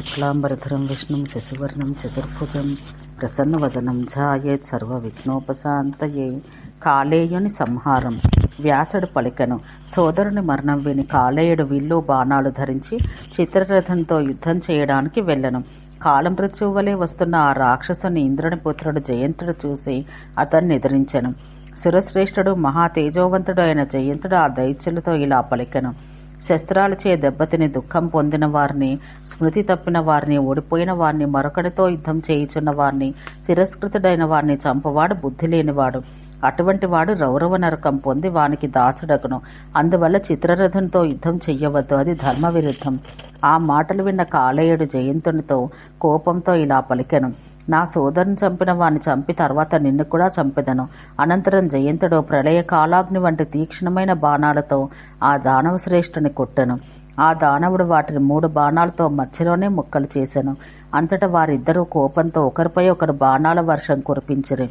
శుక్లాంబరధరం విష్ణుం శశివర్ణం చతుర్భుజం ప్రసన్నవదనం ఝాయేత్ సర్వవిఘ్నోపశాంతయే కాలేయుని సంహారం వ్యాసుడు పలికను సోదరుని మరణం విని కాలేయుడు విల్లు బాణాలు ధరించి చిత్రరథంతో యుద్ధం చేయడానికి వెళ్ళను. కాలం వలె వస్తున్న ఆ రాక్షసుని ఇంద్రుని పుత్రుడు జయంతుడు చూసి అతన్ని నిద్రించను. సురశ్రేష్ఠుడు మహా తేజోవంతుడు అయిన జయంతుడు ఆ దైత్యులతో ఇలా పలికెను. శస్త్రాలచే దెబ్బతిని దుఃఖం పొందిన వారిని స్మృతి తప్పిన వారిని ఓడిపోయిన వారిని మరొకడితో యుద్ధం చేయుచున్న వారిని తిరస్కృతుడైన వారిని చంపవాడు బుద్ధి లేనివాడు అటువంటి వాడు రౌరవ నరకం పొంది వానికి దాసుడగును. అందువల్ల చిత్రరథంతో యుద్ధం చెయ్యవద్దు. అది ధర్మ విరుద్ధం ఆ మాటలు విన్న కాలేయుడు జయంతునితో కోపంతో ఇలా పలికెను. నా సోదరుని చంపిన వాణ్ణి చంపి తర్వాత నిన్ను కూడా చంపెదను. అనంతరం జయంతుడు ప్రళయ కాలాగ్ని వంటి తీక్షణమైన బాణాలతో ఆ దానవ శ్రేష్ఠుని కొట్టను. ఆ దానవుడు వాటిని మూడు బాణాలతో మధ్యలోనే ముక్కలు చేశాను అంతటా వారిద్దరూ కోపంతో ఒకరిపై ఒకరు బాణాల వర్షం కురిపించరు.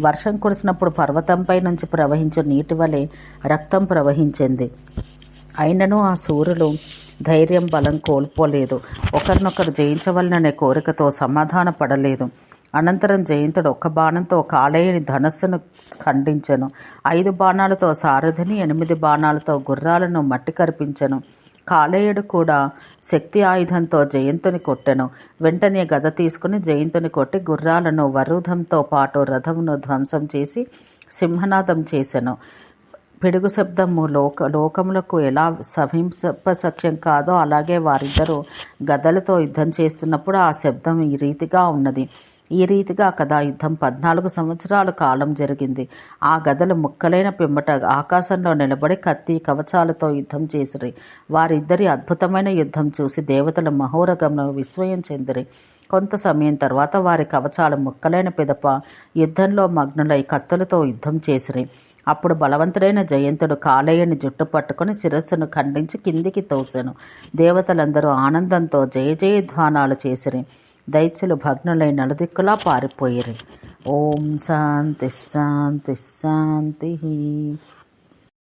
వర్షం కురిసినప్పుడు పర్వతంపై నుంచి ప్రవహించే నీటి వలె రక్తం ప్రవహించింది. అయినను ఆ సూర్యులు ధైర్యం బలం కోల్పోలేదు. ఒకరినొకరు జయించవలననే కోరికతో సమాధాన పడలేదు అనంతరం జయంతుడు ఒక బాణంతో కాలేయుని ధనస్సును ఖండించెను. ఐదు బాణాలతో సారథిని ఎనిమిది బాణాలతో గుర్రాలను మట్టి కరిపించెను. కాలేయుడు కూడా శక్తి ఆయుధంతో జయంతుని కొట్టెను. వెంటనే గద తీసుకుని జయంతుని కొట్టి గుర్రాలను వరుధంతో పాటు రథమును ధ్వంసం చేసి సింహనాదం చేసెను. పిడుగు శబ్దము లోక లోకములకు ఎలా సహింసపసఖ్యం కాదో అలాగే వారిద్దరూ గదలతో యుద్ధం చేస్తున్నప్పుడు ఆ శబ్దం ఈ రీతిగా ఉన్నది. ఈ రీతిగా కదా యుద్ధం పద్నాలుగు సంవత్సరాల కాలం జరిగింది. ఆ గదలు ముక్కలైన పిమ్మట ఆకాశంలో నిలబడి కత్తి కవచాలతో యుద్ధం చేసిరి. వారిద్దరి అద్భుతమైన యుద్ధం చూసి దేవతల మహోరగంలో విస్మయం చెందిరి. కొంత సమయం తర్వాత వారి కవచాలు ముక్కలైన పిదప యుద్ధంలో మగ్నులై కత్తులతో యుద్ధం చేసిరి. అప్పుడు బలవంతుడైన జయంతుడు కాలేయుని జుట్టు పట్టుకుని శిరస్సును ఖండించి కిందికి తోసెను. దేవతలందరూ ఆనందంతో జయ జయధ్వానాలు చేసిరి. దైత్యులు భగ్నులై నలుదిక్కులా పారిపోయిరి. ఓం శాంతి శాంతి శాంతి.